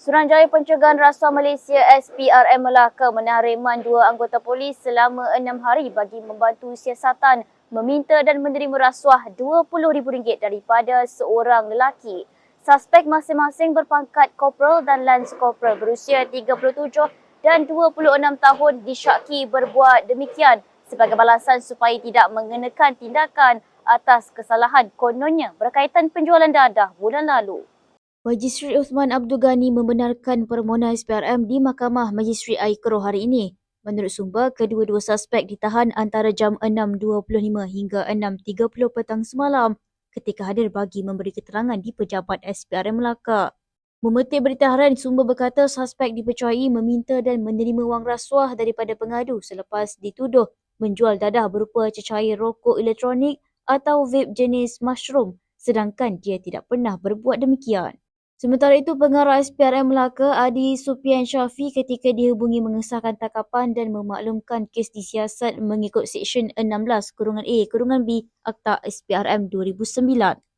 Suruhanjaya Pencegahan Rasuah Malaysia SPRM Melaka menahan reman dua anggota polis selama enam hari bagi membantu siasatan meminta dan menerima rasuah RM20,000 daripada seorang lelaki. Suspek masing-masing berpangkat korporal dan lance korporal berusia 37 dan 26 tahun disyaki berbuat demikian sebagai balasan supaya tidak mengenakan tindakan atas kesalahan kononnya berkaitan penjualan dadah bulan lalu. Majistri Uthman Abdul Ghani membenarkan permohonan SPRM di Mahkamah Majistri Aikro hari ini. Menurut sumber, kedua-dua suspek ditahan antara jam 6.25 hingga 6.30 petang semalam ketika hadir bagi memberi keterangan di pejabat SPRM Melaka. Memetik berita harian, sumber berkata suspek dipercayai meminta dan menerima wang rasuah daripada pengadu selepas dituduh menjual dadah berupa cecair rokok elektronik atau vape jenis mushroom sedangkan dia tidak pernah berbuat demikian. Sementara itu, pengarah SPRM Melaka Adi Supian Syafi ketika dihubungi mengesahkan takapan dan memaklumkan kes disiasat mengikut Seksyen 16 kurungan A kurungan B Akta SPRM 2009.